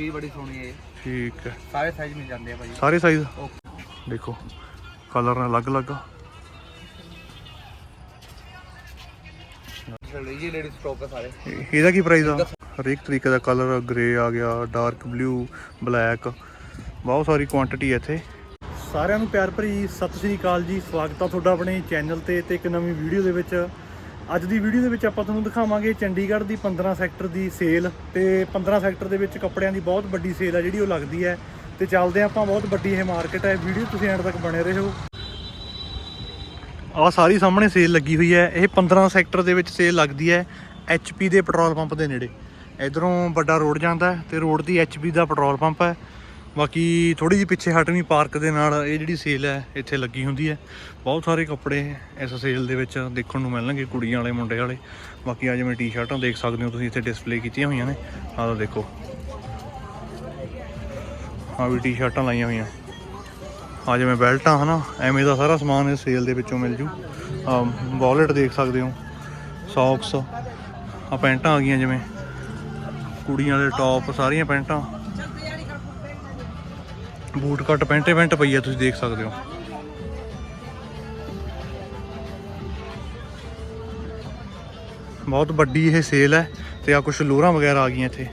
ਵੀ ਬੜੀ ਸੋਹਣੀ ਹੈ ਇਹ। ਠੀਕ ਹੈ। ਸਾਰੇ ਸਾਈਜ਼ ਮਿਲ ਜਾਂਦੇ ਆ ਭਾਜੀ ਸਾਰੇ ਸਾਈਜ਼ ਓਕੇ। ਦੇਖੋ ਕਲਰ ਅਲੱਗ-ਅਲੱਗ ਚਲੋ ਜੀ ਲੇਡੀ ਸਟਾਕ ਆ ਸਾਰੇ। ਇਹ- ਇਹਦਾ ਕੀ ਪ੍ਰਾਈਸ ਆ? ਹਰੇਕ ਤਰੀਕੇ ਦਾ ਕਲਰ ਗ੍ਰੇ ਆ ਗਿਆ ਡਾਰਕ ਬਲੂ ਬਲੈਕ ਬਹੁਤ ਸਾਰੀ ਕੁਆਂਟੀਟੀ ਹੈ ਇੱਥੇ। ਸਾਰਿਆਂ ਨੂੰ ਪਿਆਰ ਭਰੀ ਸਤਿ ਸ੍ਰੀ ਅਕਾਲ ਜੀ। ਸਵਾਗਤ ਆ ਤੁਹਾਡਾ ਆਪਣੇ ਚੈਨਲ ਤੇ ਤੇ ਇੱਕ ਨਵੀਂ ਵੀਡੀਓ ਦੇ ਵਿੱਚ। ਅੱਜ ਦੀ ਵੀਡੀਓ ਦੇ ਵਿੱਚ ਆਪਾਂ ਤੁਹਾਨੂੰ ਦਿਖਾਵਾਂਗੇ ਚੰਡੀਗੜ੍ਹ ਦੀ 15 ਸੈਕਟਰ ਦੀ ਸੇਲ ਤੇ 15 ਸੈਕਟਰ ਦੇ ਵਿੱਚ ਕੱਪੜਿਆਂ ਦੀ ਬਹੁਤ ਵੱਡੀ ਸੇਲ ਆ ਜਿਹੜੀ ਉਹ ਲੱਗਦੀ ਹੈ। ਤੇ ਚੱਲਦੇ ਆਪਾਂ, ਬਹੁਤ ਵੱਡੀ ਇਹ ਮਾਰਕੀਟ ਹੈ। ਵੀਡੀਓ ਤੁਸੀਂ ਐਂਡ ਤੱਕ ਬਣੇ ਰਹੋ। ਆ ਸਾਰੀ ਸਾਹਮਣੇ ਸੇਲ ਲੱਗੀ ਹੋਈ ਹੈ। ਇਹ 15 ਸੈਕਟਰ ਦੇ ਵਿੱਚ ਸੇਲ ਲੱਗਦੀ ਹੈ। HP ਦੇ ਪੈਟਰੋਲ ਪੰਪ ਦੇ ਨੇੜੇ। ਇਧਰੋਂ ਵੱਡਾ ਰੋਡ ਜਾਂਦਾ ਹੈ ਤੇ ਰੋਡ ਦੀ HP ਦਾ ਪੈਟਰੋਲ ਪੰਪ ਹੈ। ਬਾਕੀ ਥੋੜੀ ਜਿਹੀ ਪਿੱਛੇ ਹਟਵੀਂ ਪਾਰਕ ਦੇ ਨਾਲ, ਇਹ ਜਿਹੜੀ ਸੇਲ ਹੈ, ਇੱਥੇ ਲੱਗੀ ਹੁੰਦੀ ਹੈ। ਬਹੁਤ ਸਾਰੇ ਕੱਪੜੇ ਇਸ ਸੇਲ ਦੇ ਵਿੱਚ ਦੇਖਣ ਨੂੰ ਮਿਲਣਗੇ, ਕੁੜੀਆਂ ਵਾਲੇ, ਮੁੰਡੇ ਵਾਲੇ। ਬਾਕੀ ਆ ਜਿਵੇਂ ਟੀ-ਸ਼ਰਟਾਂ ਦੇਖ ਸਕਦੇ ਹੋ ਤੁਸੀਂ, ਇੱਥੇ ਡਿਸਪਲੇ ਕੀਤੀਆਂ ਹੋਈਆਂ ਨੇ। ਆਹ ਲਓ ਦੇਖੋ। ਆ ਵੀ ਟੀ-ਸ਼ਰਟਾਂ ਲਾਈਆਂ ਹੋਈਆਂ। ਆ ਜਿਵੇਂ ਬੈਲਟਾਂ, ਹਨਾ, ਐਵੇਂ ਦਾ ਸਾਰਾ ਸਮਾਨ ਇਸ ਸੇਲ ਦੇ ਵਿੱਚੋਂ ਮਿਲ ਜੂ। ਆ ਵਾਲਟ ਦੇਖ ਸਕਦੇ ਹੋ ਸੌਕਸ ਆ ਪੈਂਟਾਂ ਆ ਗਈਆਂ ਜਿਵੇਂ। ਕੁੜੀਆਂ ਦੇ ਟੌਪ ਸਾਰੀਆਂ ਪੈਂਟਾਂ। ਬੂਟ ਕੱਟ ਪੈਂਟੇ ਪੈਂਟ ਪਈ ਆ, ਤੁਸੀਂ ਦੇਖ ਸਕਦੇ ਹੋ। ਬਹੁਤ ਵੱਡੀ ਇਹ ਸੇਲ ਹੈ ਤੇ ਆ ਕੁਝ ਲੋਰਾਂ ਵਗੈਰਾ ਆ ਗਈਆਂ ਇੱਥੇ।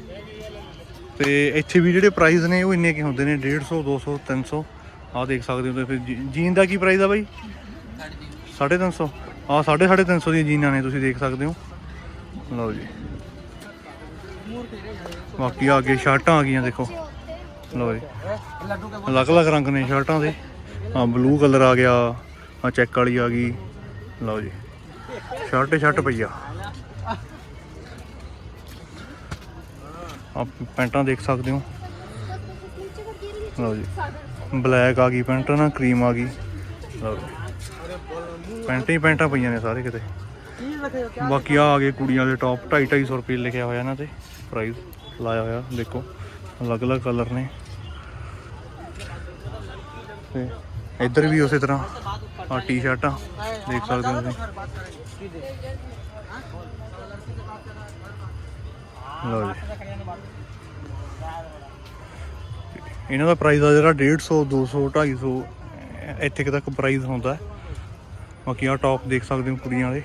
ਤੇ ਇੱਥੇ ਵੀ ਜਿਹੜੇ ਪ੍ਰਾਈਸ ਨੇ, ਉਹ ਇੰਨੇ ਕੀ ਹੁੰਦੇ ਨੇ 150 200 300 ਆਹ ਦੇਖ ਸਕਦੇ ਹੋ ਤੇ ਫਿਰ, ਜੀ- ਜੀਨ ਦਾ ਕੀ ਪ੍ਰਾਈਸ ਆ ਬਾਈ? 350 ਆਹ 350 ਦੀਆਂ ਜੀਨਾਂ ਨੇ, ਤੁਸੀਂ ਦੇਖ ਸਕਦੇ ਹੋ। ਲਓ ਜੀ। ਬਾਕੀ ਆ ਅੱਗੇ ਸ਼ਰਟਾਂ ਆ ਗਈਆਂ, ਦੇਖੋ। ਲਓ ਜੀ। ਅਲੱਗ-ਅਲੱਗ ਰੰਗ ਨੇ ਸ਼ਰਟਾਂ ਦੇ। ਆ ਬਲੂ ਕਲਰ ਆ ਗਿਆ ਆ ਚੈੱਕ ਵਾਲੀ ਆ ਗਈ। ਲਓ ਜੀ। ਸ਼ਰਟ ਹੀ ਸ਼ਰਟ ਪਈਆ ਆ। ਆ ਪੈਂਟਾਂ ਦੇਖ ਸਕਦੇ ਹੋ। ਲਓ ਜੀ। ਬਲੈਕ ਆ ਗਈ ਪੈਂਟ ਨਾ ਕਰੀਮ ਆ ਗਈ। ਲਓ ਜੀ। ਪੈਂਟਾਂ ਹੀ ਪੈਂਟਾਂ ਪਈਆਂ ਨੇ ਸਾਰੇ ਕਿਤੇ। ਬਾਕੀ ਆ ਆ ਗਏ ਕੁੜੀਆਂ ਦੇ ਟੌਪ 2.5 250 ਰੁਪਏ ਲਿਖਿਆ ਹੋਇਆ ਇਹਨਾਂ ਤੇ। ਪ੍ਰਾਈਸ ਲਾਇਆ ਹੋਇਆ, ਦੇਖੋ। ਅਲੱਗ-ਅਲੱਗ ਕਲਰ ਨੇ। ਤੇ ਇੱਧਰ ਵੀ ਉਸੇ ਤਰ੍ਹਾਂ ਆ ਟੀ-ਸ਼ਰਟਾਂ ਦੇਖ ਸਕਦੇ ਹੋ ਤੁਸੀਂ। ਲਓ ਜੀ। ਇਹਨਾਂ ਦਾ ਪ੍ਰਾਈਸ ਆ ਜਿਹੜਾ 150 200 250 ਇੱਥੇ ਕੁ ਤੱਕ ਪ੍ਰਾਈਸ ਹੁੰਦਾ। ਬਾਕੀ ਆ ਟੌਪ ਦੇਖ ਸਕਦੇ ਹੋ ਕੁੜੀਆਂ ਵਾਲੇ।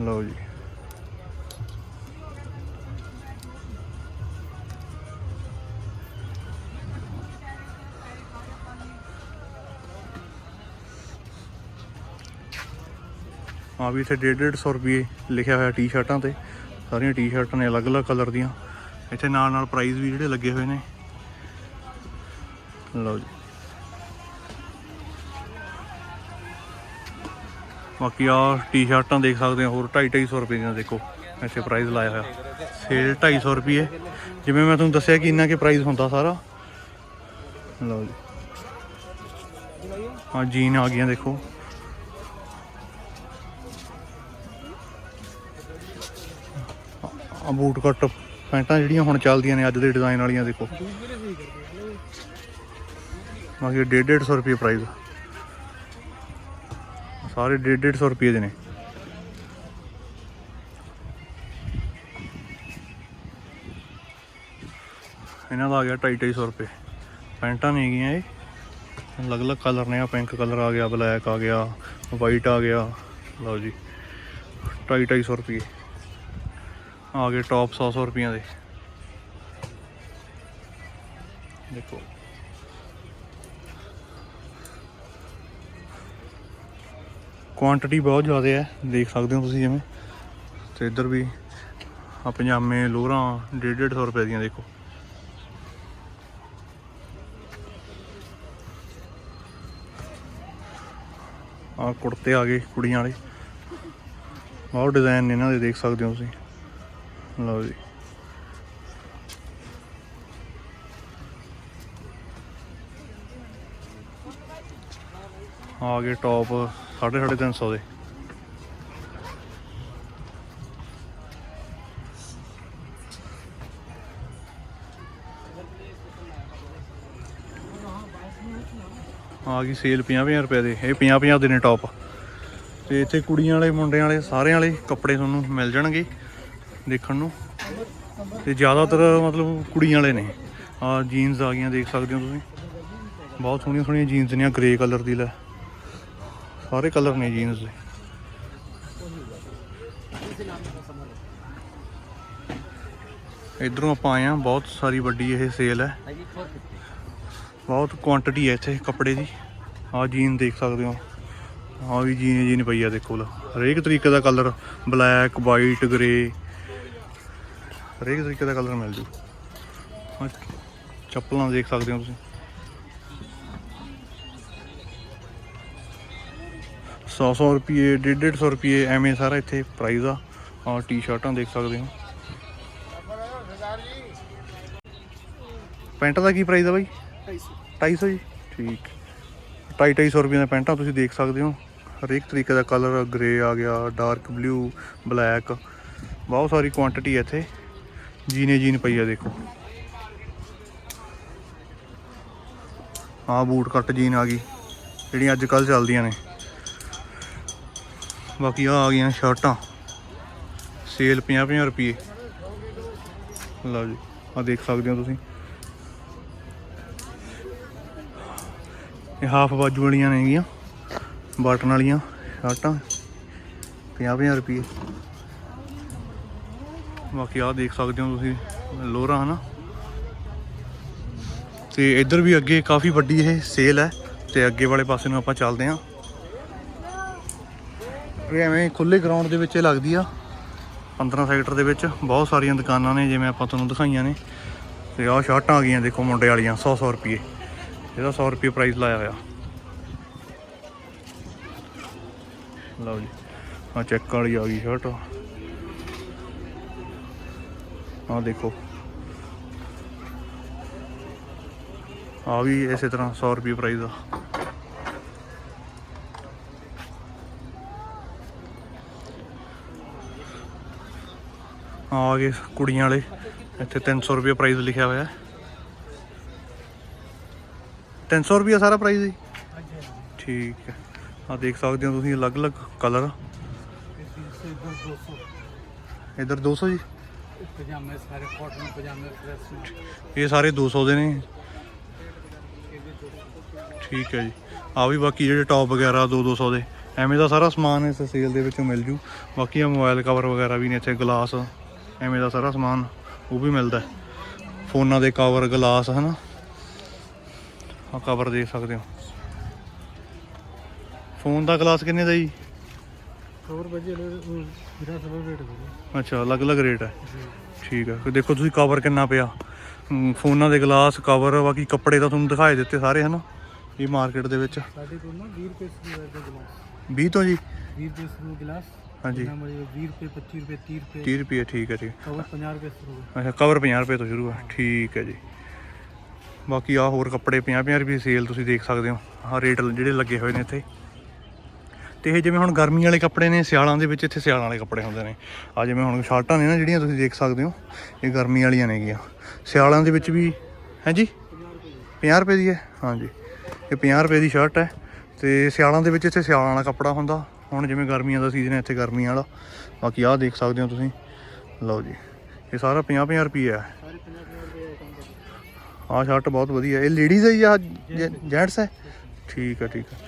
ਲਓ ਜੀ। ਹਾਂ ਵੀ ਇੱਥੇ 150 ਰੁਪਏ ਲਿਖਿਆ ਹੋਇਆ ਟੀ-ਸ਼ਰਟਾਂ ਤੇ। ਸਾਰੀਆਂ ਟੀ-ਸ਼ਰਟਾਂ ਨੇ ਅਲੱਗ-ਅਲੱਗ ਕਲਰ ਦੀਆਂ। ਇੱਥੇ ਨਾਲ ਨਾਲ ਪ੍ਰਾਈਸ ਵੀ ਜਿਹੜੇ ਲੱਗੇ ਹੋਏ ਨੇ। ਲਓ ਜੀ। ਬਾਕੀ ਆ ਟੀ-ਸ਼ਰਟਾਂ ਦੇਖ ਸਕਦੇ ਹੋ, ਹੋਰ 2.5 250 ਰੁਪਏ ਦੀਆਂ ਦੇਖੋ। ਇੱਥੇ ਪ੍ਰਾਈਸ ਲਾਇਆ ਹੋਇਆ। ਸੇਲ 250 ਰੁਪਏ। ਜਿਵੇਂ ਮੈਂ ਤੁਹਾਨੂੰ ਦੱਸਿਆ ਕਿ ਇੰਨਾ ਕੇ ਪ੍ਰਾਈਸ ਹੁੰਦਾ ਸਾਰਾ। ਲਓ ਜੀ। ਆ ਜੀਨ ਆ ਗਈਆਂ ਦੇਖੋ। ਆ ਬੂਟ ਕੱਟ ਪੈਂਟਾਂ ਜਿਹੜੀਆਂ ਹੁਣ ਚੱਲਦੀਆਂ ਨੇ ਅੱਜ ਦੇ ਡਿਜ਼ਾਈਨ ਵਾਲੀਆਂ ਦੇਖੋ। ਬਾਕੀ 150 ਰੁਪਏ ਪ੍ਰਾਈਸ ਸਾਰੇ 150 ਰੁਪਏ ਦੇ ਨੇ। ਇਹਨਾਂ ਦਾ ਆ ਗਿਆ 250 ਰੁਪਏ। ਪੈਂਟਾਂ ਨਹੀਂ ਹੈਗੀਆਂ ਇਹ। ਅਲੱਗ-ਅਲੱਗ ਕਲਰ ਨੇ ਆ ਪਿੰਕ ਕਲਰ ਆ ਗਿਆ ਬਲੈਕ ਆ ਗਿਆ ਵਾਈਟ ਆ ਗਿਆ। ਲਓ ਜੀ 250 ਰੁਪਏ ਆ ਗਏ ਟੌਪ 100 ਰੁਪਈਆਂ ਦੇ। ਦੇਖੋ। ਕੁਆਂਟੀਟੀ ਬਹੁਤ ਜ਼ਿਆਦਾ ਹੈ, ਦੇਖ ਸਕਦੇ ਹੋ ਤੁਸੀਂ ਜਿਵੇਂ। ਤੇ ਇੱਧਰ ਵੀ ਆ ਪਜਾਮੇ ਲੋਰਾਂ 150 ਰੁਪਏ ਦੀਆਂ, ਦੇਖੋ। ਆ ਕੁੜਤੇ ਆ ਗਏ ਕੁੜੀਆਂ ਵਾਲੇ। ਬਹੁਤ ਡਿਜ਼ਾਈਨ ਨੇ ਇਹਨਾਂ ਦੇ, ਦੇਖ ਸਕਦੇ ਹੋ ਤੁਸੀਂ। ਲਓ ਜੀ। ਆ ਗਏ ਟੌਪ 350 ਦੇ। ਆ ਗਈ ਸੇਲ 50 ਰੁਪਏ ਦੇ। ਇਹ 50 50 ਦੇ ਨੇ ਟੌਪ ਤੇ ਇੱਥੇ ਕੁੜੀਆਂ ਵਾਲੇ, ਮੁੰਡਿਆਂ ਵਾਲੇ, ਸਾਰਿਆਂ ਵਾਲੇ ਕੱਪੜੇ ਤੁਹਾਨੂੰ ਮਿਲ ਜਾਣਗੇ। ਦੇਖਣ ਨੂੰ। ਤੇ ਜ਼ਿਆਦਾਤਰ ਮਤਲਬ ਕੁੜੀਆਂ ਵਾਲੇ ਨੇ। ਆ ਜੀਨਸ ਆ ਗਈਆਂ, ਦੇਖ ਸਕਦੇ ਹੋ ਤੁਸੀਂ। ਬਹੁਤ ਸੋਹਣੀਆਂ ਸੋਹਣੀਆਂ ਜੀਨਸ ਨੇ, ਆ ਗ੍ਰੇ ਕਲਰ ਦੀ ਲੈ। ਸਾਰੇ ਕਲਰ ਨੇ ਜੀਨਸ ਦੇ। ਇਧਰੋਂ ਆਪਾਂ ਆਏ ਆ ਬਹੁਤ ਸਾਰੀ ਵੱਡੀ ਇਹ ਸੇਲ ਹੈ। ਬਹੁਤ ਕੁਆਂਟੀਟੀ ਹੈ ਇੱਥੇ ਕੱਪੜੇ ਦੀ। ਆ ਜੀਨ ਦੇਖ ਸਕਦੇ ਹੋ। ਆ ਵੀ ਜੀਨ ਜੀਨ ਪਈ ਆ, ਦੇਖੋ ਲਾ ਹਰੇਕ ਤਰੀਕੇ ਦਾ ਕਲਰ ਬਲੈਕ ਵਾਈਟ ਗ੍ਰੇ ਹਰੇਕ ਤਰੀਕੇ ਦਾ ਕਲਰ ਮਿਲ ਜੂ। ਚੱਪਲਾਂ ਦੇਖ ਸਕਦੇ ਹੋ ਤੁਸੀਂ। 100 100 ਰੁਪਏ 150 ਰੁਪਏ, ਐਵੇਂ ਸਾਰਾ ਇੱਥੇ ਪ੍ਰਾਈਸ ਆ। ਆ ਟੀ-ਸ਼ਰਟਾਂ ਦੇਖ ਸਕਦੇ ਹੋ। ਪੈਂਟ ਦਾ ਕੀ ਪ੍ਰਾਈਸ ਆ ਬਾਈ? 250 ਜੀ। ਠੀਕ। 250 ਰੁਪਏ ਦੀਆਂ ਪੈਂਟਾਂ ਤੁਸੀਂ ਦੇਖ ਸਕਦੇ ਹੋ। ਹਰੇਕ ਤਰੀਕੇ ਦਾ ਕਲਰ ਗ੍ਰੇ ਆ ਗਿਆ ਡਾਰਕ ਬਲੂ ਬਲੈਕ ਬਹੁਤ ਸਾਰੀ ਕੁਆਂਟੀਟੀ ਹੈ ਇੱਥੇ। ਜੀਨੇ ਜੀਨ ਪਈ ਆ ਦੇਖੋ। ਆਹ ਬੂਟ ਕੱਟ ਜੀਨ ਆ ਗਈ, ਜਿਹੜੀਆਂ ਅੱਜ ਕੱਲ ਚੱਲਦੀਆਂ ਨੇ। ਬਾਕੀ ਆ ਆ ਗਈਆਂ ਸ਼ਰਟਾਂ, ਸੇਲ 50 50 ਰੁਪਏ ਲਓ ਜੀ ਆ ਦੇਖ ਸਕਦੇ ਹੋ ਤੁਸੀਂ। ਇਹ ਹਾਫ ਬਾਜੂ ਵਾਲੀਆਂ ਨੇਗੀਆਂ, ਬਟਨ ਵਾਲੀਆਂ ਸ਼ਰਟਾਂ 50 50 ਰੁਪਏ ਬਾਕੀ ਆਹ ਦੇਖ ਸਕਦੇ ਹੋ ਤੁਸੀਂ, ਲੋਰਾ ਹਨਾ। ਤੇ ਇੱਧਰ ਵੀ ਅੱਗੇ ਕਾਫੀ ਵੱਡੀ ਇਹ ਸੇਲ ਹੈ, ਤੇ ਅੱਗੇ ਵਾਲੇ ਪਾਸੇ ਨੂੰ ਆਪਾਂ ਚੱਲਦੇ ਹਾਂ। ਇਹ ਐਵੇਂ ਖੁੱਲੇ ਗਰਾਊਂਡ ਦੇ ਵਿੱਚ ਇਹ ਲੱਗਦੀ ਆ 15 ਸੈਕਟਰ ਦੇ ਵਿੱਚ। ਬਹੁਤ ਸਾਰੀਆਂ ਦੁਕਾਨਾਂ ਨੇ, ਜਿਵੇਂ ਆਪਾਂ ਤੁਹਾਨੂੰ ਦਿਖਾਈਆਂ ਨੇ। ਤੇ ਆਹ ਸ਼ਰਟਾਂ ਆ ਗਈਆਂ, ਦੇਖੋ ਮੁੰਡੇ ਵਾਲੀਆਂ 100 100 ਰੁਪਏ। ਇਹਦਾ 100 ਰੁਪਏ ਪ੍ਰਾਈਸ ਲਾਇਆ ਹੋਇਆ। ਲਓ ਜੀ ਆ ਚੈੱਕ ਵਾਲੀ ਆ ਗਈ ਸ਼ਰਟ ਆ ਦੇਖੋ। ਆ ਵੀ ਇਸੇ ਤਰ੍ਹਾਂ 100 ਰੁਪਏ ਪ੍ਰਾਈਸ ਆ ਆ ਗਏ ਕੁੜੀਆਂ ਵਾਲੇ। ਇੱਥੇ 300 ਰੁਪਏ ਪ੍ਰਾਈਸ ਲਿਖਿਆ ਹੋਇਆ। ਹੈ 300 ਰੁਪਏ ਸਾਰਾ ਪ੍ਰਾਈਸ ਜੀ ਠੀਕ ਹੈ। ਆ ਦੇਖ ਸਕਦੇ ਹੋ ਤੁਸੀਂ ਅਲੱਗ-ਅਲੱਗ ਕਲਰ ਇਧਰ 200 ਜੀ? ਪਜਾਮੇ ਸਾਰੇ ਕਾਟਨ ਪਜਾਮੇ ਫਲੈਸ਼ ਇਹ ਸਾਰੇ 200 ਦੇ ਨੇ। ਠੀਕ ਹੈ ਜੀ। ਆ ਵੀ ਬਾਕੀ ਜਿਹੜੇ ਟੌਪ ਵਗੈਰਾ 2 200 ਦੇ। ਐਵੇਂ ਦਾ ਸਾਰਾ ਸਮਾਨ ਇਸ ਸੇਲ ਦੇ ਵਿੱਚੋਂ ਮਿਲ ਜੂ। ਬਾਕੀ ਆ ਮੋਬਾਈਲ ਕਵਰ ਵਗੈਰਾ ਵੀ ਨੇ ਇੱਥੇ ਗਲਾਸ ਐਵੇਂ ਦਾ ਸਾਰਾ ਸਮਾਨ ਉਹ ਵੀ ਮਿਲਦਾ ਫੋਨਾਂ ਦੇ ਕਵਰ ਗਲਾਸ ਹਨਾ? ਆ ਕਵਰ ਦੇਖ ਸਕਦੇ ਹੋ। ਫੋਨ ਦਾ ਗਲਾਸ ਕਿੰਨੇ ਦਾ ਜੀ? ਸਭ ਰੇਟ ਦੇ ਅੱਛਾ ਅਲੱਗ-ਅਲੱਗ ਰੇਟ ਹੈ। ਠੀਕ ਹੈ। ਫਿਰ ਦੇਖੋ ਤੁਸੀਂ ਕਵਰ ਕਿੰਨਾ ਪਿਆ। ਹਮ, ਫੋਨਾਂ ਦੇ ਗਲਾਸ ਕਵਰ ਬਾਕੀ ਕੱਪੜੇ ਤਾਂ ਤੁਹਾਨੂੰ ਦਿਖਾਏ ਦਿੱਤੇ ਸਾਰੇ ਹਨਾ? ਇਹ ਮਾਰਕੀਟ ਦੇ ਵਿੱਚ। ਸਾਡੇ ਕੋਲ ਨਾ 20 ਰੁਪਏ ਹੈ ਗਲਾਸ। 20 ਤੋਂ ਜੀ? 20 ਰੁਪਏ ਸ਼ੁਰੂ ਗਲਾਸ ਹਾਂਜੀ। ਨਾ ਮਰੇ 20 ਰੁਪਏ 25 ਰੁਪਏ 30 ਰੁਪਏ। 30 ਰੁਪਏ ਠੀਕ ਹੈ ਠੀਕ ਕਵਰ 50 ਰੁਪਏ ਸ਼ੁਰੂ ਹੈ। ਅੱਛਾ ਕਵਰ 50 ਰੁਪਏ ਤੋਂ ਸ਼ੁਰੂ ਹੈ। ਠੀਕ ਹੈ ਜੀ। ਬਾਕੀ ਆ ਹੋਰ ਕੱਪੜੇ 50 50 ਰੁਪਏ ਸੇਲ ਤੁਸੀਂ ਦੇਖ ਸਕਦੇ ਹੋ। ਆਹ ਰੇਟ ਜਿਹੜੇ ਲੱਗੇ ਹੋਏ ਨੇ ਇੱਥੇ। ਤੇ ਇਹ ਜਿਵੇਂ ਹੁਣ ਗਰਮੀ ਵਾਲੇ ਕੱਪੜੇ ਨੇ, ਸਿਆਲਾਂ ਦੇ ਵਿੱਚ ਇੱਥੇ ਸਿਆਲਾਂ ਵਾਲੇ ਕੱਪੜੇ ਹੁੰਦੇ ਨੇ। ਆ ਜਿਵੇਂ ਹੁਣ ਸ਼ਰਟਾਂ ਨੇ ਨਾ ਜਿਹੜੀਆਂ ਤੁਸੀਂ ਦੇਖ ਸਕਦੇ ਹੋ, ਇਹ ਗਰਮੀ ਵਾਲੀਆਂ ਨੇਗੀਆਂ। ਸਿਆਲਾਂ ਦੇ ਵਿੱਚ ਵੀ, ਹੈ ਜੀ? 50 ਰੁਪਏ ਦੀ ਹੈ? ਹਾਂਜੀ ਇਹ 50 ਰੁਪਏ ਦੀ ਸ਼ਰਟ ਹੈ ਤੇ ਸਿਆਲਾਂ ਦੇ ਵਿੱਚ ਇੱਥੇ ਸਿਆਲਾਂ ਵਾਲਾ ਕੱਪੜਾ ਹੁੰਦਾ। ਹੁਣ ਜਿਵੇਂ ਗਰਮੀਆਂ ਦਾ ਸੀਜ਼ਨ ਹੈ ਇੱਥੇ ਗਰਮੀਆਂ ਵਾਲਾ। ਬਾਕੀ ਆਹ ਦੇਖ ਸਕਦੇ ਹੋ ਤੁਸੀਂ। ਲਓ ਜੀ। ਇਹ ਸਾਰਾ 50 50 ਰੁਪਏ ਹੈ ਸਾਰੇ 50 50 ਰੁਪਏ ਕੰਮ ਕਰਦੇ ਆਹ ਸ਼ਰਟ ਬਹੁਤ ਵਧੀਆ। ਇਹ ਲੇਡੀਜ਼ ਹੈ ਜਾਂ ਜੈਂਟਸ ਹੈ? ਠੀਕ ਹੈ ਠੀਕ ਹੈ।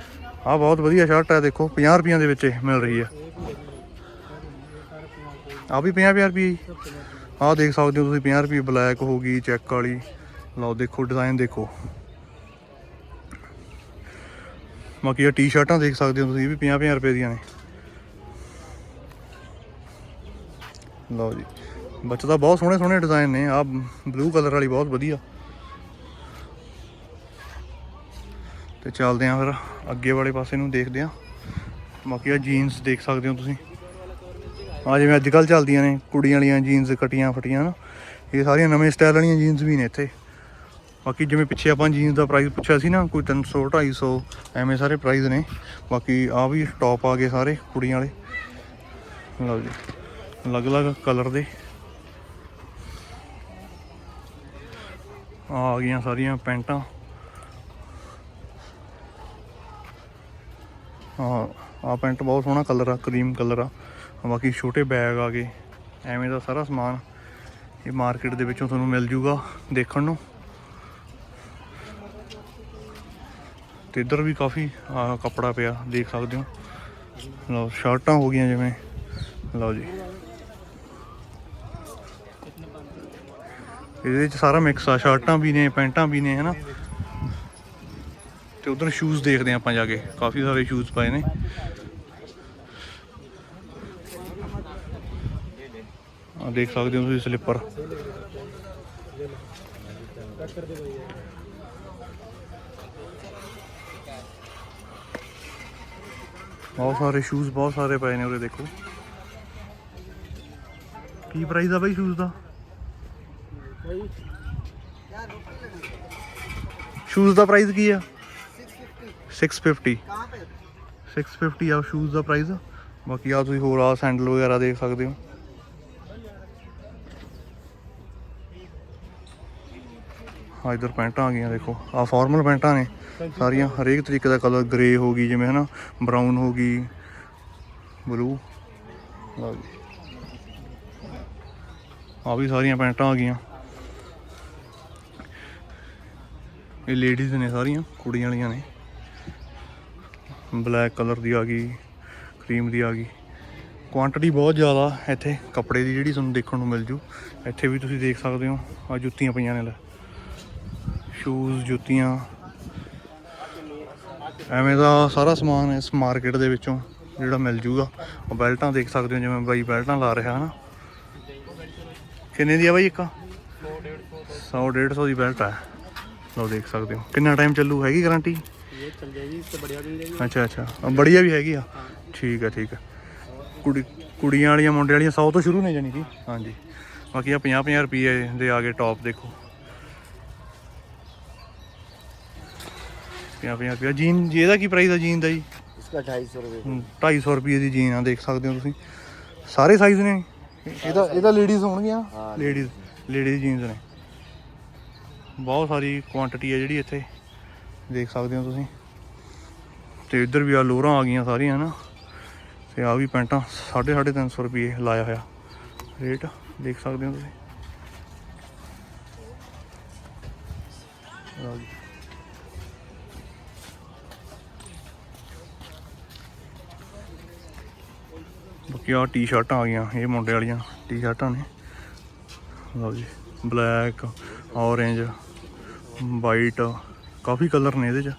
ਆਹ ਬਹੁਤ ਵਧੀਆ ਸ਼ਰਟ ਹੈ ਦੇਖੋ 50 ਰੁਪਈਆਂ ਦੇ ਵਿੱਚ ਮਿਲ ਰਹੀ ਹੈ ਆ ਵੀ 50 50 ਰੁਪਏ ਆਹ ਦੇਖ ਸਕਦੇ ਹੋ ਤੁਸੀਂ 50 ਰੁਪਏ ਬਲੈਕ ਹੋ ਗਈ ਚੈੱਕ ਵਾਲੀ। ਲਓ, ਦੇਖੋ ਡਿਜ਼ਾਈਨ ਦੇਖੋ। ਬਾਕੀ ਇਹ ਟੀ-ਸ਼ਰਟਾਂ ਦੇਖ ਸਕਦੇ ਹੋ ਤੁਸੀਂ, ਇਹ ਵੀ 50 50 ਰੁਪਏ ਦੀਆਂ ਨੇ। ਲਓ ਜੀ, ਬੱਚਾ ਦਾ ਬਹੁਤ ਸੋਹਣੇ ਸੋਹਣੇ ਡਿਜ਼ਾਈਨ ਨੇ। ਆ ਬਲੂ ਕਲਰ ਵਾਲੀ ਬਹੁਤ ਵਧੀਆ। ਤੇ ਚੱਲਦੇ ਆਂ ਫਿਰ ਅੱਗੇ ਵਾਲੇ ਪਾਸੇ ਨੂੰ ਦੇਖਦੇ ਆਂ। ਬਾਕੀ ਆ ਜੀਨਸ ਦੇਖ ਸਕਦੇ ਹੋ ਤੁਸੀਂ। ਆ ਜਿਵੇਂ ਅੱਜ ਕੱਲ ਚੱਲਦੀਆਂ ਨੇ, ਕੁੜੀਆਂ ਵਾਲੀਆਂ ਜੀਨਸ ਕਟੀਆਂ ਫਟੀਆਂ ਨਾ, ਇਹ ਸਾਰੀਆਂ ਨਵੇਂ ਸਟਾਈਲ ਵਾਲੀਆਂ ਜੀਨਸ ਵੀ ਨੇ ਇੱਥੇ। ਬਾਕੀ ਜਿਵੇਂ ਪਿੱਛੇ ਆਪਾਂ ਜੀਨਸ ਦਾ ਪ੍ਰਾਈਸ ਪੁੱਛਿਆ ਸੀ ਨਾ, ਕੋਈ 300 250 ਐਵੇਂ ਸਾਰੇ ਪ੍ਰਾਈਸ ਨੇ। ਬਾਕੀ ਆ ਵੀ ਟੌਪ ਆ ਗਏ ਸਾਰੇ ਕੁੜੀਆਂ ਵਾਲੇ। ਲਓ ਜੀ, ਅਲੱਗ-ਅਲੱਗ ਕਲਰ ਦੇ। ਆ ਗਈਆਂ ਸਾਰੀਆਂ ਪੈਂਟਾਂ। ਹਾਂ ਆ ਪੈਂਟ ਬਹੁਤ ਸੋਹਣਾ ਕਲਰ ਆ, ਕਰੀਮ ਕਲਰ ਆ। ਬਾਕੀ ਛੋਟੇ ਬੈਗ ਆ ਗਏ। ਐਵੇਂ ਦਾ ਸਾਰਾ ਸਮਾਨ ਇਹ ਮਾਰਕੀਟ ਦੇ ਵਿੱਚੋਂ ਤੁਹਾਨੂੰ ਮਿਲ ਜੂਗਾ ਦੇਖਣ ਨੂੰ। ਤੇ ਇੱਧਰ ਵੀ ਕਾਫੀ ਕੱਪੜਾ ਪਿਆ, ਦੇਖ ਸਕਦੇ ਹੋ। ਲਓ, ਸ਼ਰਟਾਂ ਹੋ ਗਈਆਂ ਜਿਵੇਂ। ਲਓ ਜੀ। ਇਹਦੇ ਵਿੱਚ ਸਾਰਾ ਮਿਕਸ ਆ, ਸ਼ਰਟਾਂ ਵੀ ਨੇ, ਪੈਂਟਾਂ ਵੀ ਨੇ, ਹਨਾ? ਤੇ ਉਧਰ ਸ਼ੂਜ਼ ਦੇਖਦੇ ਹਾਂ ਆਪਾਂ ਜਾ ਕੇ। ਕਾਫੀ ਸਾਰੇ ਸ਼ੂਜ਼ ਪਾਏ ਨੇ। ਆ ਦੇਖ ਸਕਦੇ ਹੋ ਤੁਸੀਂ ਸਲੀਪਰ ਬਹੁਤ ਸਾਰੇ ਸ਼ੂਜ਼ ਬਹੁਤ ਸਾਰੇ ਪਏ ਨੇ ਉਰੇ ਦੇਖੋ। ਕੀ ਪ੍ਰਾਈਸ ਆ ਬਾਈ ਸ਼ੂਜ਼ ਦਾ? ਸ਼ੂਜ਼ ਦਾ ਪ੍ਰਾਈਸ ਕੀ ਆ? 650 650 ਆ ਸ਼ੂਜ਼ ਦਾ ਪ੍ਰਾਈਸ ਬਾਕੀ ਆ ਤੁਸੀਂ ਹੋਰ ਆ ਸੈਂਡਲ ਵਗੈਰਾ ਦੇਖ ਸਕਦੇ ਹੋ। ਆ ਇਧਰ ਪੈਂਟਾਂ ਆ ਗਈਆਂ, ਦੇਖੋ। ਆ ਫਾਰਮਲ ਪੈਂਟਾਂ ਨੇ ਸਾਰੀਆਂ। ਹਰੇਕ ਤਰੀਕੇ ਦਾ ਕਲਰ ਗ੍ਰੇ ਹੋ ਗਈ, ਜਿਵੇਂ ਹਨਾ ਬਰਾਊਨ ਹੋ ਗਈ ਬਲੂ ਲਓ ਜੀ। ਆ ਵੀ ਸਾਰੀਆਂ ਪੈਂਟਾਂ ਆ ਗਈਆਂ। ਇਹ ਲੇਡੀਜ਼ ਨੇ ਸਾਰੀਆਂ, ਕੁੜੀਆਂ ਵਾਲੀਆਂ ਨੇ। ਬਲੈਕ ਕਲਰ ਦੀ ਆ ਗਈ, ਕਰੀਮ ਦੀ ਆ ਗਈ। ਕੁਆਂਟੀਟੀ ਬਹੁਤ ਜ਼ਿਆਦਾ ਇੱਥੇ, ਕੱਪੜੇ ਦੀ ਜਿਹੜੀ ਤੁਹਾਨੂੰ ਦੇਖਣ ਨੂੰ ਮਿਲ ਜੂ। ਇੱਥੇ ਵੀ ਤੁਸੀਂ ਦੇਖ ਸਕਦੇ ਹੋ ਆ ਜੁੱਤੀਆਂ ਪਈਆਂ ਨੇ ਲੈ। ਸ਼ੂਜ਼ ਜੁੱਤੀਆਂ। ਐਵੇਂ ਦਾ ਸਾਰਾ ਸਮਾਨ ਇਸ ਮਾਰਕੀਟ ਦੇ ਵਿੱਚੋਂ ਜਿਹੜਾ ਮਿਲ ਜੂਗਾ। ਉਹ ਬੈਲਟਾਂ ਦੇਖ ਸਕਦੇ ਹੋ, ਜਿਵੇਂ ਬਾਈ ਬੈਲਟਾਂ ਲਾ ਰਿਹਾ, ਹਨਾ? ਕਿੰਨੇ ਦੀ ਆ ਬਾਈ ਇੱਕ? 100 150 ਦੀ ਬੈਲਟ ਹੈ ਲਓ ਦੇਖ ਸਕਦੇ ਹੋ। ਕਿੰਨਾ ਟਾਈਮ ਚੱਲੂ, ਹੈਗੀ ਗਾਰੰਟੀ ये चल जाएगी इससे बढ़िया मिल जाएगी ਅੱਛਾ ਅੱਛਾ ਅ, ਬੜੀਆ ਵੀ ਹੈਗੀ ਆ ਠੀਕ ਆ ਠੀਕ ਆ ਕੁੜੀ ਕੁੜੀਆਂ ਵਾਲੀਆਂ ਮੁੰਡੇ ਵਾਲੀਆਂ 100 ਤੋਂ ਸ਼ੁਰੂ ਨੇ ਜਾਨੀ ਕਿ ਹਾਂਜੀ ਬਾਕੀ ਆ 50 50 ਰੁਪਏ ਦੇ ਆ ਗਏ ਟੌਪ ਦੇਖੋ 50 50 ਰੁਪਏ ਜੀਨ ਜੀ ਇਹਦਾ ਕੀ ਪ੍ਰਾਈਸ ਆ ਜੀਨ ਦਾ ਜੀ इसका ढाई सौ रुपये ਹਮ, 250 ਰੁਪਏ ਦੀ ਜੀਨ ਆ ਦੇਖ ਸਕਦੇ ਹੋ ਤੁਸੀਂ ਸਾਰੇ ਸਾਈਜ਼ ਨੇ ਇਹਦਾ ਇਹਦਾ ਲੇਡੀਜ਼ ਹੋਣਗੀਆਂ ਹਾਂ, ਲੇਡੀਜ਼ ਲੇਡੀਜ਼ ਜੀਨਸ ਨੇ ਬਹੁਤ ਸਾਰੀ ਕੁਆਂਟੀਟੀ ਹੈ ਜਿਹੜੀ ਇੱਥੇ ਦੇਖ ਸਕਦੇ ਹੋ ਤੁਸੀਂ। ਤੇ ਇੱਧਰ ਵੀ ਆ ਲੋਰਾਂ ਆ ਗਈਆਂ ਸਾਰੀਆਂ ਨਾ ਤੇ ਆ ਵੀ ਪੈਂਟਾਂ 350 350 ਰੁਪਏ ਲਾਇਆ ਹੋਇਆ। ਰੇਟ ਦੇਖ ਸਕਦੇ ਹੋ ਤੁਸੀਂ। ਲਓ ਜੀ ਬਾਕੀ ਆ ਟੀ-ਸ਼ਰਟਾਂ ਆ ਗਈਆਂ, ਇਹ ਮੁੰਡੇ ਵਾਲੀਆਂ ਟੀ-ਸ਼ਰਟਾਂ ਨੇ। ਲਓ ਜੀ, ਬਲੈਕ, ਔਰੇਂਜ, ਵਾਈਟ ਕਾਫੀ ਕਲਰ ਨੇ ਇਹਦੇ 'ਚ।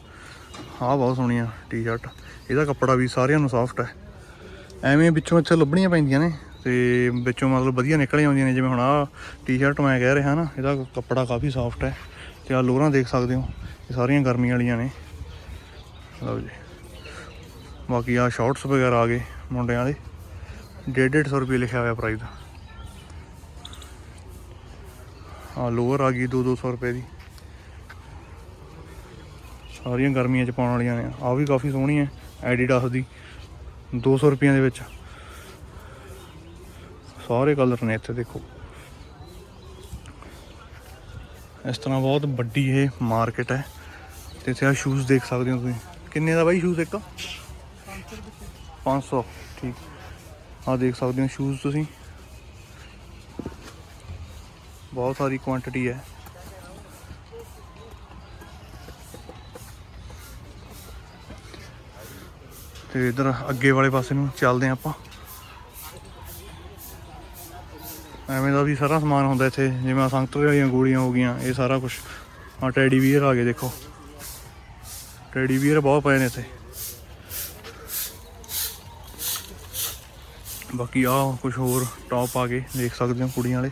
ਆਹ ਬਹੁਤ ਸੋਹਣੀਆਂ ਟੀ-ਸ਼ਰਟ ਇਹਦਾ ਕੱਪੜਾ ਵੀ ਸਾਰਿਆਂ ਨੂੰ ਸੌਫਟ ਹੈ ਐਵੇਂ ਵਿੱਚੋਂ ਇੱਥੇ ਲੱਭਣੀਆਂ ਪੈਂਦੀਆਂ ਨੇ ਤੇ ਵਿੱਚੋਂ ਮਤਲਬ ਵਧੀਆ ਨਿਕਲ ਆਉਂਦੀਆਂ ਨੇ। ਜਿਵੇਂ ਹੁਣ ਆਹ ਟੀ-ਸ਼ਰਟ ਮੈਂ ਕਹਿ ਰਿਹਾ ਨਾ, ਇਹਦਾ ਕੱਪੜਾ ਕਾਫੀ ਸੌਫਟ ਹੈ ਤੇ ਆ ਲੋਰਾਂ ਦੇਖ ਸਕਦੇ ਹੋ, ਇਹ ਸਾਰੀਆਂ ਗਰਮੀ ਵਾਲੀਆਂ ਨੇ। ਲਓ ਜੀ। ਬਾਕੀ ਆ ਸ਼ਾਰਟਸ ਵਗੈਰਾ ਆ ਗਏ ਮੁੰਡਿਆਂ ਦੇ। ਡੇਢ ਡੇਢ ਸੌ ਰੁਪਏ ਲਿਖਿਆ ਹੋਇਆ ਪ੍ਰਾਈਸ ਆ ਲੋਅਰ ਆ ਗਈ 2-200 ਰੁਪਏ ਦੀ। ਸਾਰੀਆਂ ਗਰਮੀਆਂ ਚ ਪਾਉਣ ਵਾਲੀਆਂ ਨੇ। ਆ ਵੀ ਕਾਫੀ ਸੋਹਣੀ ਹੈ ਐਡੀਡਾਸ ਦੀ। 200 ਰੁਪਈਆਂ ਦੇ ਵਿੱਚ। ਸਾਰੇ ਕਲਰ ਨੇ ਇੱਥੇ, ਦੇਖੋ। ਇਸ ਤਰ੍ਹਾਂ ਬਹੁਤ ਵੱਡੀ ਇਹ ਮਾਰਕੀਟ ਹੈ। ਤੇ ਇੱਥੇ ਆ ਸ਼ੂਜ਼ ਦੇਖ ਸਕਦੇ ਹੋ ਤੁਸੀਂ। ਕਿੰਨੇ ਦਾ ਬਾਈ ਸ਼ੂਜ਼ ਇੱਕ? 500 ਠੀਕ। ਆ ਦੇਖ ਸਕਦੇ ਹੋ ਸ਼ੂਜ਼ ਤੁਸੀਂ। ਬਹੁਤ ਸਾਰੀ ਕੁਆਂਟੀਟੀ ਹੈ। ਤੇ ਇਧਰ ਅੱਗੇ ਵਾਲੇ ਪਾਸੇ ਨੂੰ ਚੱਲਦੇ ਹਾਂ ਆਪਾਂ। ਐਵੇਂ ਦਾ ਵੀ ਸਾਰਾ ਸਮਾਨ ਹੁੰਦਾ ਇੱਥੇ, ਜਿਵੇਂ ਆਹ ਸੰਗਤਰੇ ਵਾਲੀਆਂ ਗੋਲੀਆਂ ਹੋ ਗਈਆਂ, ਇਹ ਸਾਰਾ ਕੁਝ ਆ ਟੈਡੀ ਵੀਅਰ ਆ ਗਏ, ਦੇਖੋ। ਟੈਡੀ ਵੀਅਰ ਬਹੁਤ ਪਏ ਨੇ ਇੱਥੇ। ਬਾਕੀ ਆ ਕੁਝ ਹੋਰ ਟੌਪ ਆ ਗਏ, ਦੇਖ ਸਕਦੇ ਹੋ ਕੁੜੀਆਂ ਵਾਲੇ।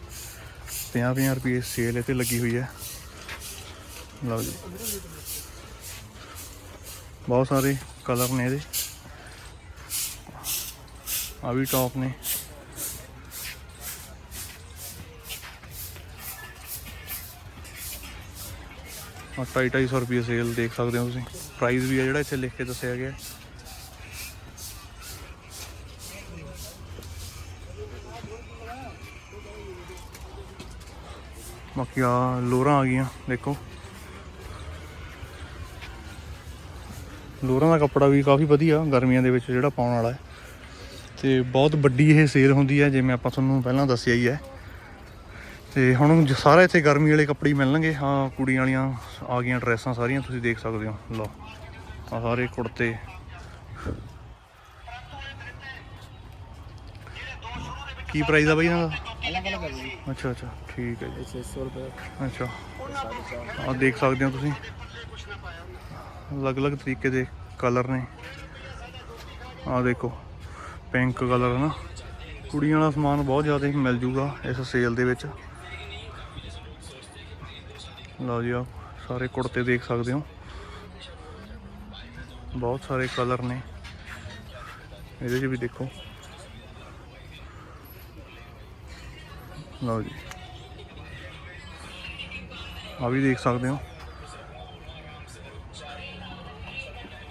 50 50 ਰੁਪਏ ਸੇਲ ਇੱਥੇ ਲੱਗੀ ਹੋਈ ਹੈ। ਲਓ ਜੀ। ਬਹੁਤ ਸਾਰੇ ਕਲਰ ਨੇ ਇਹਦੇ। ਆ ਵੀ ਟੌਪ ਨੇ। ਆ ਢਾਈ ਢਾਈ ਸੌ ਰੁਪਏ ਸੇਲ ਦੇਖ ਸਕਦੇ ਹੋ ਤੁਸੀਂ। ਪ੍ਰਾਈਸ ਵੀ ਹੈ ਜਿਹੜਾ ਇੱਥੇ ਲਿਖ ਕੇ ਦੱਸਿਆ ਗਿਆ। ਬਾਕੀ ਆ ਲੋਰਾਂ ਆ ਗਈਆਂ, ਦੇਖੋ। ਲੋਰਾਂ ਦਾ ਕੱਪੜਾ ਵੀ ਕਾਫੀ ਵਧੀਆ, ਗਰਮੀਆਂ ਦੇ ਵਿੱਚ ਜਿਹੜਾ ਪਾਉਣ ਵਾਲਾ ਹੈ। ਤੇ ਬਹੁਤ ਵੱਡੀ ਇਹ ਸੇਲ ਹੁੰਦੀ ਹੈ, ਜਿਵੇਂ ਆਪਾਂ ਤੁਹਾਨੂੰ ਪਹਿਲਾਂ ਦੱਸਿਆ ਹੀ ਹੈ। ਤੇ ਹੁਣ ਸਾਰਾ ਇੱਥੇ ਗਰਮੀ ਵਾਲੇ ਕੱਪੜੇ ਮਿਲਣਗੇ। ਹਾਂ, ਕੁੜੀਆਂ ਵਾਲੀਆਂ ਆ ਗਈਆਂ ਡਰੈਸਾਂ ਸਾਰੀਆਂ, ਤੁਸੀਂ ਦੇਖ ਸਕਦੇ ਹੋ। ਲਓ ਆ ਸਾਰੇ ਕੁੜਤੇ। ਕੀ ਪ੍ਰਾਈਸ ਆ ਬਾਈ ਇਹਨਾਂ ਦਾ? ਅੱਛਾ ਅੱਛਾ, ਠੀਕ ਹੈ ਜੀ। 600 ਰੁਪਏ ਅੱਛਾ। ਆ ਦੇਖ ਸਕਦੇ ਹੋ ਤੁਸੀਂ। ਅਲੱਗ-ਅਲੱਗ ਤਰੀਕੇ ਦੇ ਕਲਰ ਨੇ। ਆ ਦੇਖੋ। ਪਿੰਕ ਕਲਰ ਨਾ। ਕੁੜੀਆਂ ਵਾਲਾ ਸਮਾਨ ਬਹੁਤ ਜ਼ਿਆਦਾ ਹੀ ਮਿਲ ਜੂਗਾ ਇਸ ਸੇਲ ਦੇ ਵਿੱਚ। ਲਓ ਜੀ ਆ ਸਾਰੇ ਕੁੜਤੇ ਦੇਖ ਸਕਦੇ ਹੋ। ਬਹੁਤ ਸਾਰੇ ਕਲਰ ਨੇ। ਇਹਦੇ 'ਚ ਵੀ ਦੇਖੋ। ਲਓ ਜੀ। ਆ ਵੀ ਦੇਖ ਸਕਦੇ ਹੋ।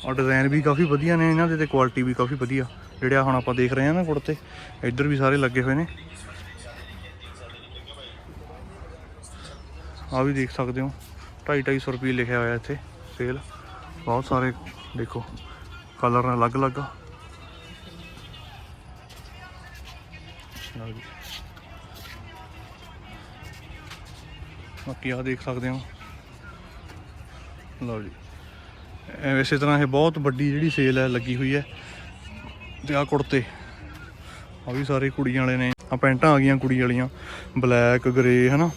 ਔਰ ਡਿਜ਼ਾਈਨ ਵੀ ਕਾਫੀ ਵਧੀਆ ਨੇ, ਇਹਨਾਂ ਦੇ ਤੇ ਕੁਆਲਿਟੀ ਵੀ ਕਾਫੀ ਵਧੀਆ। ਜਿਹੜੇ ਹੁਣ ਆਪਾਂ ਦੇਖ ਰਹੇ ਹਾਂ ਨਾ ਕੁੜਤੇ, ਇੱਧਰ ਵੀ ਸਾਰੇ ਲੱਗੇ ਹੋਏ ਨੇ। ਆ ਵੀ ਦੇਖ ਸਕਦੇ ਹੋ 2.5 ਸੌ ਰੁਪਏ ਲਿਖਿਆ ਹੋਇਆ ਇੱਥੇ ਸੇਲ ਬਹੁਤ ਸਾਰੇ, ਦੇਖੋ ਕਲਰ ਅਲੱਗ-ਅਲੱਗ ਆ ਲਓ ਜੀ। ਬਾਕੀ ਆ ਦੇਖ ਸਕਦੇ ਹੋ। ਲਓ ਜੀ। ਐ ਇਸੇ ਤਰ੍ਹਾਂ ਇਹ ਬਹੁਤ ਵੱਡੀ ਜਿਹੜੀ ਸੇਲ ਹੈ, ਲੱਗੀ ਹੋਈ ਹੈ। ਤੇ ਆ ਕੁੜਤੇ। ਆ ਵੀ ਸਾਰੇ ਕੁੜੀਆਂ ਵਾਲੇ ਨੇ। ਆ ਪੈਂਟਾਂ ਆ ਗਈਆਂ ਕੁੜੀ ਵਾਲੀਆਂ। ਬਲੈਕ ਗ੍ਰੇ ਹਨਾ?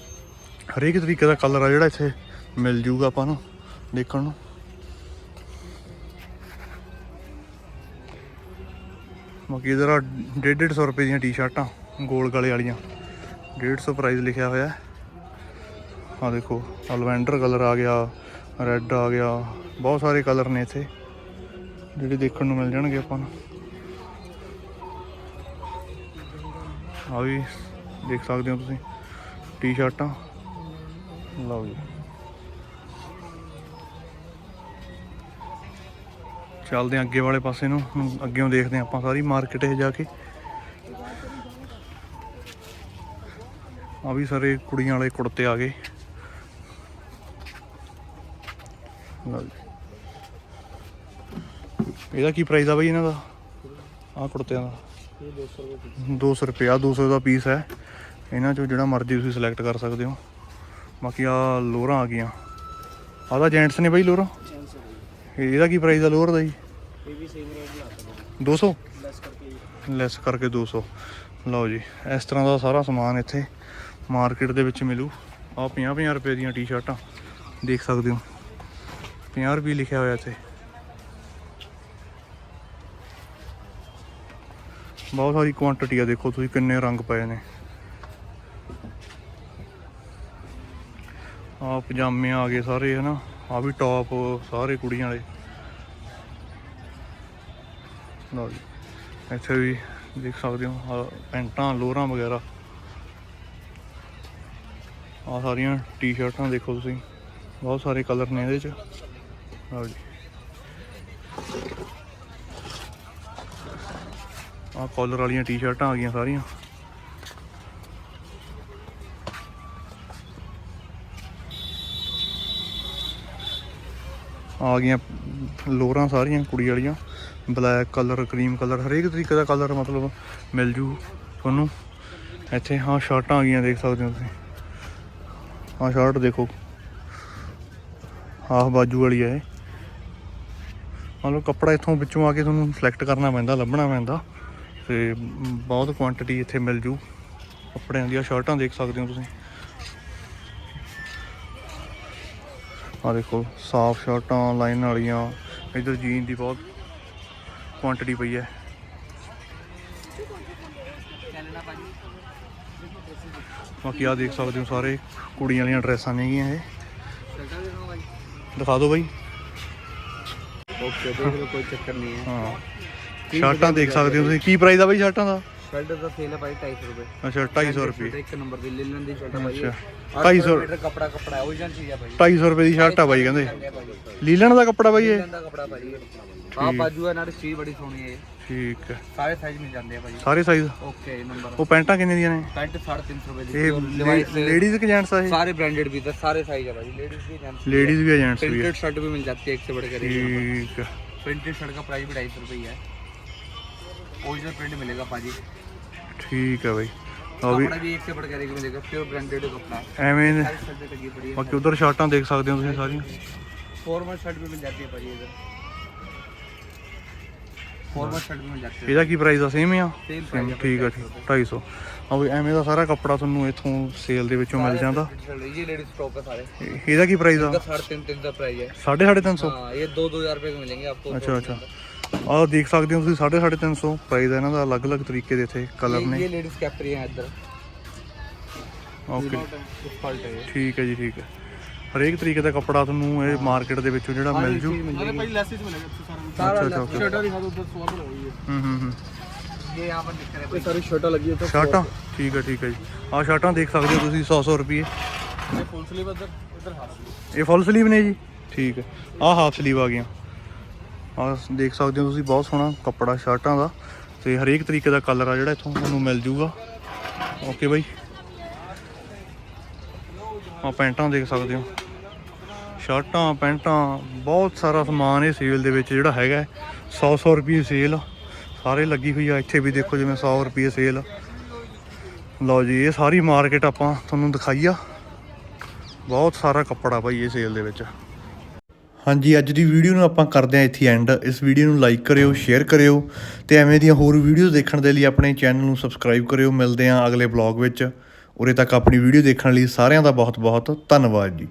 ਹਰੇਕ ਤਰੀਕੇ ਦਾ ਕਲਰ ਆ ਜਿਹੜਾ ਇੱਥੇ ਮਿਲ ਜੂਗਾ ਆਪਾਂ ਨੂੰ ਦੇਖਣ ਨੂੰ। ਬਾਕੀ ਇਧਰ ਆ 150 ਰੁਪਏ ਦੀਆਂ ਟੀ-ਸ਼ਰਟਾਂ ਗੋਲ ਗਲੇ ਵਾਲੀਆਂ। 150 ਪ੍ਰਾਈਸ ਲਿਖਿਆ ਹੋਇਆ ਹੈ। ਆ ਦੇਖੋ ਆ ਕਲਰ ਆ ਗਿਆ ਰੈੱਡ ਆ ਗਿਆ। ਬਹੁਤ ਸਾਰੇ ਕਲਰ ਨੇ ਇੱਥੇ, ਜਿਹੜੇ ਦੇਖਣ ਨੂੰ ਮਿਲ ਜਾਣਗੇ ਆਪਾਂ ਨੂੰ। ਆ ਵੀ ਦੇਖ ਸਕਦੇ ਹੋ ਤੁਸੀਂ ਟੀ-ਸ਼ਰਟਾਂ। ਲਓ ਜੀ। ਚੱਲਦੇ ਅੱਗੇ ਵਾਲੇ ਪਾਸੇ ਨੂੰ। ਹੁਣ ਅੱਗੇੋਂ ਦੇਖਦੇ ਆਪਾਂ ਸਾਰੀ ਮਾਰਕੀਟ ਇਹ ਜਾ ਕੇ। ਆ ਵੀ ਸਾਰੇ ਕੁੜੀਆਂ ਵਾਲੇ ਕੁੜਤੇ ਆ ਗਏ। ਇਹਦਾ ਕੀ ਪ੍ਰਾਈਸ ਆ ਬਈ ਇਹਨਾਂ ਦਾ? ਆ ਕੁੜਤਿਆਂ ਦਾ। ਦੋ ਸੌ ਰੁਪਏ 200 ਦੋ ਸੌ ਦਾ ਪੀਸ ਹੈ। ਇਹਨਾਂ ਚੋਂ ਜਿਹੜਾ ਮਰਜ਼ੀ ਤੁਸੀਂ ਸਿਲੈਕਟ ਕਰ ਸਕਦੇ ਹੋ। ਬਾਕੀ ਆ ਲੋਰਾਂ ਆ ਗਈਆਂ। ਆ ਤਾਂ ਜੈਂਟਸ ਨੇ ਬਾਈ ਲੋਰਾਂ? ਇਹਦਾ ਕੀ ਪ੍ਰਾਈਸ ਆ ਲੋਰ ਦਾ ਜੀ? ਇਹ ਵੀ ਲੈਸ ਕਰਕੇ ਲੈਸ ਕਰਕੇ 200 ਲਓ ਜੀ ਇਸ ਤਰ੍ਹਾਂ ਦਾ ਸਾਰਾ ਸਮਾਨ ਇੱਥੇ ਮਾਰਕੀਟ ਦੇ ਵਿੱਚ ਮਿਲੂ। ਆ 50 50 ਰੁਪਏ ਦੀਆਂ ਟੀ-ਸ਼ਰਟਾਂ ਦੇਖ ਸਕਦੇ ਹੋ। 50 ਰੁਪਏ ਲਿਖਿਆ ਹੋਇਆ ਇੱਥੇ। ਬਹੁਤ ਸਾਰੀ ਕੁਆਂਟੀਟੀ ਆ, ਦੇਖੋ ਤੁਸੀਂ ਕਿੰਨੇ ਰੰਗ ਪਏ ਨੇ। ਆ ਪਜਾਮੇ ਆ ਗਏ ਸਾਰੇ, ਹਨਾ। ਆ ਵੀ ਟੌਪ ਸਾਰੇ ਕੁੜੀਆਂ ਵਾਲੇ। ਲਓ ਜੀ, ਇੱਥੇ ਵੀ ਦੇਖ ਸਕਦੇ ਹੋ ਪੈਂਟਾਂ, ਲੋਰਾਂ ਵਗੈਰਾ। ਆ ਸਾਰੀਆਂ ਟੀ-ਸ਼ਰਟਾਂ ਦੇਖੋ ਤੁਸੀਂ, ਬਹੁਤ ਸਾਰੇ ਕਲਰ ਨੇ ਇਹਦੇ ਚ। ਲਓ ਜੀ। ਆ ਕਾਲਰ ਵਾਲੀਆਂ ਟੀ-ਸ਼ਰਟਾਂ ਆ ਗਈਆਂ ਸਾਰੀਆਂ। ਆ ਗਈਆਂ ਲੋਰਾਂ ਸਾਰੀਆਂ ਕੁੜੀ ਵਾਲੀਆਂ। ਬਲੈਕ ਕਲਰ ਕਰੀਮ ਕਲਰ ਹਰੇਕ ਤਰੀਕੇ ਦਾ ਕਲਰ ਮਤਲਬ ਮਿਲ ਜੂ ਤੁਹਾਨੂੰ। ਇੱਥੇ ਹਾਂ ਸ਼ਰਟਾਂ ਆ ਗਈਆਂ ਦੇਖ ਸਕਦੇ ਹੋ ਤੁਸੀਂ। ਹਾਂ ਸ਼ਰਟ ਦੇਖੋ। ਹਾਫ ਬਾਜੂ ਵਾਲੀ ਹੈ ਇਹ। ਮਤਲਬ ਕੱਪੜਾ ਇੱਥੋਂ ਵਿੱਚੋਂ ਆ ਕੇ ਤੁਹਾਨੂੰ ਸਿਲੈਕਟ ਕਰਨਾ ਪੈਂਦਾ, ਲੱਭਣਾ ਪੈਂਦਾ। ਤੇ ਬਹੁਤ ਕੁਆਂਟੀਟੀ ਇੱਥੇ ਮਿਲ ਜੂ। ਕੱਪੜਿਆਂ ਦੀਆਂ ਸ਼ਰਟਾਂ ਦੇਖ ਸਕਦੇ ਹੋ ਤੁਸੀਂ। ਆ ਦੇਖੋ ਸਾਫ਼ ਸ਼ਰਟਾਂ ਲਾਈਨ ਵਾਲੀਆਂ। ਇਧਰ ਜੀਨ ਦੀ ਬਹੁਤ ਕੁਆਂਟੀਟੀ ਪਈ ਹੈ। ਬਾਕੀ ਆ ਦੇਖ ਸਕਦੇ ਹੋ ਸਾਰੇ ਕੁੜੀਆਂ ਵਾਲੀਆਂ ਡਰੈਸਾਂ ਨੇਗੀਆਂ ਇਹ। ਦਿਖਾ ਦਿਓ ਬਾਈ। ਓਕੇ ਦੇਖ ਲਓ ਕੋਈ ਚੱਕਰ ਨਹੀਂ ਹੈ। ਹਾਂ। ਸ਼ਰਟਾਂ ਦੇਖ ਸਕਦੇ ਹੋ ਤੁਸੀਂ। ਕੀ ਪ੍ਰਾਈਸ ਆ ਬਾਈ ਸ਼ਰਟਾਂ ਦਾ? ਸ਼ਰਟ ਦਾ ਸੇਲ ਹੈ ਭਾਈ 250 ਰੁਪਏ। ਅੱਛਾ 250 ਰੁਪਏ। ਇੱਕ ਨੰਬਰ ਦੀ ਲੈ ਲੈਣ ਦੀ ਸ਼ਰਟ ਆ ਭਾਈ। 250 ਮੀਟਰ ਕੱਪੜਾ ਕੱਪੜਾ ਓਰੀਜਨਲ ਚੀਜ਼ ਆ ਭਾਈ। 250 ਰੁਪਏ ਦੀ ਸ਼ਰਟ ਆ ਭਾਈ ਕਹਿੰਦੇ। ਲੀਲਣ ਦਾ ਕੱਪੜਾ ਭਾਈ ਇਹ? ਲੀਲਣ ਦਾ ਕੱਪੜਾ ਭਾਈ ਆ ਬਾਜੂ ਆ ਨਾਲ ਚੀਜ਼ ਬੜੀ ਸੋਹਣੀ ਹੈ ਠੀਕ ਹੈ ਸਾਰੇ ਸਾਈਜ਼ ਮਿਲ ਜਾਂਦੇ ਆ ਭਾਈ। ਸਾਰੇ ਸਾਈਜ਼ ਓਕੇ ਨੰਬਰ ਉਹ ਪੈਂਟਾਂ ਕਿੰਨੇ ਦੀਆਂ ਨੇ? ਪੈਂਟ 350 ਰੁਪਏ ਦੀ ਇਹ ਲੇਡੀਜ਼ ਕਿ ਜੈਂਟਸ ਆ ਇਹ? ਸਾਰੇ ਬ੍ਰਾਂਡਡ ਵੀ ਤਾਂ ਸਾਰੇ ਸਾਈਜ਼ ਆ ਭਾਈ। ਲੇਡੀਜ਼ ਵੀ ਜੈਂਟਸ ਲੇਡੀਜ਼ ਵੀ ਜੈਂਟਸ ਵੀ ਪ੍ਰਿੰਟਡ ਸ਼ਰਟ ਵੀ ਮਿਲ ਜਾਂਦੀ ਹੈ ਇੱਕ ਸੇ ਬੜੇ ਕਰੀਬ ਠੀਕ ਹੈ ਪ੍ਰਿੰਟਡ ਸ਼ਰਟ ਦਾ ਪ੍ਰਾਈਸ ਵੀ 250 ਰੁਪਏ ਹੈ ओरिजिनल प्रिंट मिलेगा पाजी ਠੀਕ ਹੈ ਬਾਈ ਉਹ ਵੀ कपड़ा भी एक से बढ़कर एक मिलेगा प्योर ब्रांडेड कपड़ा है ਐਵੇਂ ਨੇ सारी शर्टें लगी पड़ी है ਬਾਕੀ ਉਧਰ ਸ਼ਰਟਾਂ ਦੇਖ ਸਕਦੇ ਹੋ ਤੁਸੀਂ ਸਾਰੀਆਂ फॉर्मल शर्ट भी मिल जाती है भाई इधर फॉर्मल शर्ट भी मिल जाती है ਇਹਦਾ ਕੀ ਪ੍ਰਾਈਸ ਆ ਸੇਮ ਆ सेम Same, ਠੀਕ ਆ ਠੀਕ 250 ਆ ਵੀ ਐਵੇਂ ਦਾ ਸਾਰਾ ਕੱਪੜਾ ਤੁਹਾਨੂੰ ਇੱਥੋਂ ਸੇਲ ਦੇ ਵਿੱਚੋਂ ਮਿਲ ਜਾਂਦਾ ये लेडीज टॉप है सारे ਇਹ- ਇਹਦਾ ਕੀ ਪ੍ਰਾਈਸ ਆ इसका साढ़े तीन तीन का प्राइस है 350 हाँ ये दो दो हजार रुपए के मिलेंगे आपको ਅੱਛਾ ਅੱਛਾ ਆਹ ਦੇਖ ਸਕਦੇ ਹੋ ਤੁਸੀਂ 350 ਪ੍ਰਾਈਸ ਹੈ ਇਹਨਾਂ ਦਾ ਅਲੱਗ-ਅਲੱਗ ਤਰੀਕੇ ਦੇ ਇੱਥੇ ਕਲਰ ਨੇ ਇਹ ਲੇਡੀਜ਼ ਕੈਪਰੀ ਹੈ ਇੱਧਰ ਓਕੇ ਠੀਕ ਹੈ ਜੀ ਠੀਕ ਹੈ ਹਰੇਕ ਤਰੀਕੇ ਦਾ ਕੱਪੜਾ ਤੁਹਾਨੂੰ ਇਹ ਮਾਰਕੀਟ ਦੇ ਵਿੱਚੋਂ ਜਿਹੜਾ ਮਿਲ ਜੂ ਅਰੇ ਭਾਈ ਲੈਸਿਸ ਮਿਲੇਗਾ ਸਾਰਾ ਸਾਰਾ ਸ਼ਰਟਾਂ ਦੀ ਖਾਦੋ 100 ਰੁਪਏ ਹੋਈ ਹੈ ਹੂੰ ਹੂੰ ਹੂੰ ਇਹ ਆਪਾਂ ਦਿਖ ਰਿਹਾ ਭਾਈ ਸਾਰੀ ਸ਼ਰਟਾਂ ਲੱਗੀ ਹੈ ਤਾਂ ਸ਼ਰਟਾਂ ਠੀਕ ਹੈ ਠੀਕ ਹੈ ਜੀ ਆਹ ਸ਼ਰਟਾਂ ਦੇਖ ਸਕਦੇ ਹੋ ਤੁਸੀਂ 100 100 ਰੁਪਏ ਇਹ ਫੁੱਲ ਸਲੀਵ ਇੱਧਰ ਇੱਧਰ ਹਾਫ ਸਲੀਵ ਇਹ ਫੁੱਲ ਸਲੀਵ ਨੇ ਜੀ ਠੀਕ ਹੈ ਆਹ ਹਾਫ ਸਲੀਵ ਆ ਗਈਆਂ ਆ ਦੇਖ ਸਕਦੇ ਹੋ ਤੁਸੀਂ, ਬਹੁਤ ਸੋਹਣਾ ਕੱਪੜਾ ਸ਼ਰਟਾਂ ਦਾ। ਤੇ ਹਰੇਕ ਤਰੀਕੇ ਦਾ ਕਲਰ ਆ ਜਿਹੜਾ ਇੱਥੋਂ ਤੁਹਾਨੂੰ ਮਿਲ ਜੂਗਾ। ਓਕੇ ਬਾਈ। ਆਹ ਪੈਂਟਾਂ ਦੇਖ ਸਕਦੇ ਹੋ। ਸ਼ਰਟਾਂ, ਪੈਂਟਾਂ, ਬਹੁਤ ਸਾਰਾ ਸਮਾਨ ਇਹ ਸੇਲ ਦੇ ਵਿੱਚ ਜਿਹੜਾ ਹੈਗਾ 100 100 ਰੁਪਏ ਸੇਲ ਸਾਰੇ ਲੱਗੀ ਹੋਈ ਆ। ਇੱਥੇ ਵੀ ਦੇਖੋ ਜਿਵੇਂ 100 ਰੁਪਏ ਸੇਲ ਲਓ ਜੀ, ਇਹ ਸਾਰੀ ਮਾਰਕੀਟ ਆਪਾਂ ਤੁਹਾਨੂੰ ਦਿਖਾਈ ਆ। ਬਹੁਤ ਸਾਰਾ ਕੱਪੜਾ ਭਾਈ ਇਹ ਸੇਲ ਦੇ ਵਿੱਚ। ਹਾਂਜੀ, ਅੱਜ ਦੀ ਵੀਡੀਓ ਨੂੰ ਆਪਾਂ ਕਰਦੇ ਹਾਂ ਇੱਥੇ ਐਂਡ ਇਸ ਵੀਡੀਓ ਨੂੰ ਲਾਈਕ ਕਰਿਓ ਸ਼ੇਅਰ ਕਰਿਓ ਤੇ ਐਵੇਂ ਦੀਆਂ ਹੋਰ ਵੀਡੀਓਜ਼ ਦੇਖਣ ਦੇ ਲਈ ਆਪਣੇ ਚੈਨਲ ਨੂੰ ਸਬਸਕ੍ਰਾਈਬ ਕਰਿਓ। ਮਿਲਦੇ ਹਾਂ ਅਗਲੇ ਵਲੌਗ ਵਿੱਚ। ਉਰੇ ਤੱਕ ਆਪਣੀ ਵੀਡੀਓ ਦੇਖਣ ਲਈ ਸਾਰਿਆਂ ਦਾ ਬਹੁਤ ਬਹੁਤ ਧੰਨਵਾਦ ਜੀ।